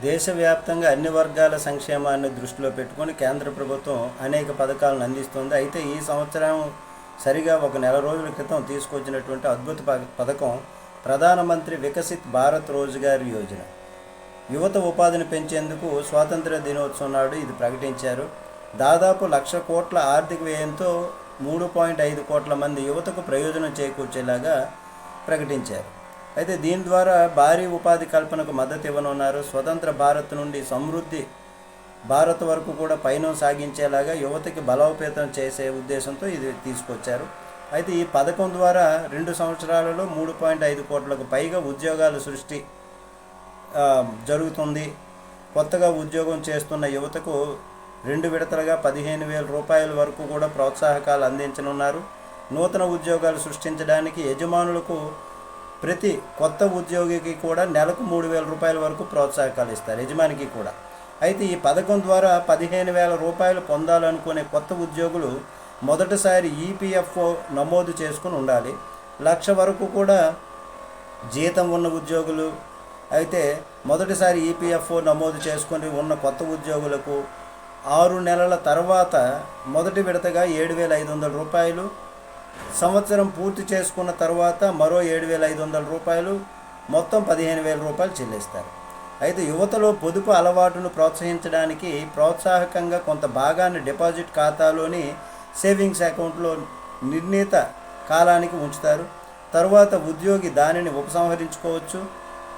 దేశవ్యాప్తంగా అన్ని వర్గాల సంక్షేమాన్ని దృష్టిలో పెట్టుకొని కేంద్ర ప్రభుత్వం అనేక పథకాలను అందిస్తుంది. అయితే ఈ సంవత్సరం సరిగా ఒక నెల రోజుల క్రితం తీసుకొచ్చినటువంటి అద్భుత ప- పథకం ప్రధానమంత్రి వికసిత్ భారత్ రోజ్గార్ యోజన. యువత ఉపాధిని పెంచేందుకు స్వాతంత్ర దినోత్సవం నాడు ఇది ప్రకటించారు. దాదాపు లక్ష కోట్ల ఆర్థిక వ్యయంతో మూడు పాయింట్ ఐదు కోట్ల మంది యువతకు ప్రయోజనం చేకూర్చేలాగా ప్రకటించారు. అయితే దీని ద్వారా భారీ ఉపాధి కల్పనకు మద్దతు ఇవ్వనున్నారు. స్వతంత్ర భారత్ నుండి సమృద్ధి భారత్ వరకు కూడా పయనం సాగించేలాగా యువతకి బలోపేతం చేసే ఉద్దేశంతో ఇది తీసుకొచ్చారు. అయితే ఈ పథకం ద్వారా రెండు సంవత్సరాలలో మూడు పాయింట్ ఐదు కోట్లకు పైగా ఉద్యోగాల సృష్టి జరుగుతుంది. కొత్తగా ఉద్యోగం చేస్తున్న యువతకు రెండు విడతలుగా పదిహేను వేల రూపాయల వరకు కూడా ప్రోత్సాహకాలు అందించనున్నారు. నూతన ఉద్యోగాలు సృష్టించడానికి యజమానులకు ప్రతి కొత్త ఉద్యోగికి కూడా నెలకు మూడు వేల రూపాయల వరకు ప్రోత్సాహకాలు ఇస్తారు యజమానికి కూడా. అయితే ఈ పథకం ద్వారా పదిహేను వేల రూపాయలు పొందాలనుకునే కొత్త ఉద్యోగులు మొదటిసారి ఈపీఎఫ్ఓ నమోదు చేసుకుని ఉండాలి. లక్ష వరకు కూడా జీతం ఉన్న ఉద్యోగులు అయితే మొదటిసారి ఈపీఎఫ్ఓ నమోదు చేసుకుని ఉన్న కొత్త ఉద్యోగులకు ఆరు నెలల తర్వాత మొదటి విడతగా ఏడు వేల ఐదు వందల రూపాయలు సంవత్సరం పూర్తి చేసుకున్న తర్వాత మరో ఏడు వేల ఐదు వందల రూపాయలు మొత్తం పదిహేను వేల రూపాయలు చెల్లిస్తారు. అయితే యువతలో పొదుపు అలవాటును ప్రోత్సహించడానికి ప్రోత్సాహకంగా కొంత భాగాన్ని డిపాజిట్ ఖాతాలోని సేవింగ్స్ అకౌంట్లో నిర్ణీత కాలానికి ఉంచుతారు. తరువాత ఉద్యోగి దానిని ఉపసంహరించుకోవచ్చు.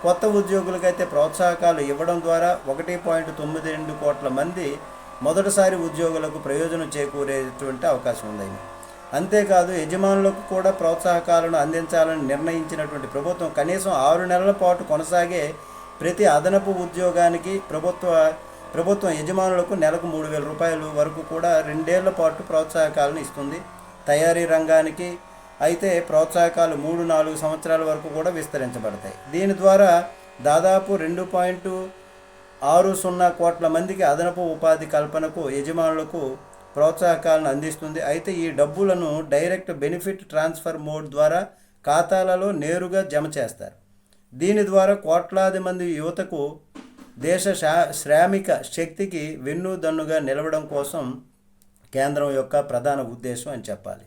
కొత్త ఉద్యోగులకైతే ప్రోత్సాహకాలు ఇవ్వడం ద్వారా ఒకటి పాయింట్ తొమ్మిది రెండు కోట్ల మంది మొదటిసారి ఉద్యోగులకు ప్రయోజనం చేకూరేటువంటి అవకాశం ఉందని అంతేకాదు యజమానులకు కూడా ప్రోత్సాహకాలను అందించాలని నిర్ణయించినటువంటి ప్రభుత్వం కనీసం ఆరు నెలల పాటు కొనసాగే ప్రతి అదనపు ఉద్యోగానికి ప్రభుత్వ ప్రభుత్వం యజమానులకు నెలకు మూడు వేల రూపాయలు వరకు కూడా రెండేళ్ళ పాటు ప్రోత్సాహకాలను ఇస్తుంది. తయారీ రంగానికి అయితే ప్రోత్సాహకాలు మూడు నాలుగు సంవత్సరాల వరకు కూడా విస్తరించబడతాయి. దీని ద్వారా దాదాపు రెండు పాయింట్ ఆరు సున్నా కోట్ల మందికి అదనపు ఉపాధి కల్పనకు యజమానులకు ప్రోత్సాహకాలను అందిస్తుంది. అయితే ఈ డబ్బులను డైరెక్ట్ బెనిఫిట్ ట్రాన్స్ఫర్ మోడ్ ద్వారా ఖాతాలలో నేరుగా జమ చేస్తారు. దీని ద్వారా కోట్లాది మంది యువతకు దేశ శ్రామిక శక్తికి వెన్నుదన్నుగా నిలవడం కోసం కేంద్రం యొక్క ప్రధాన ఉద్దేశం అని చెప్పాలి.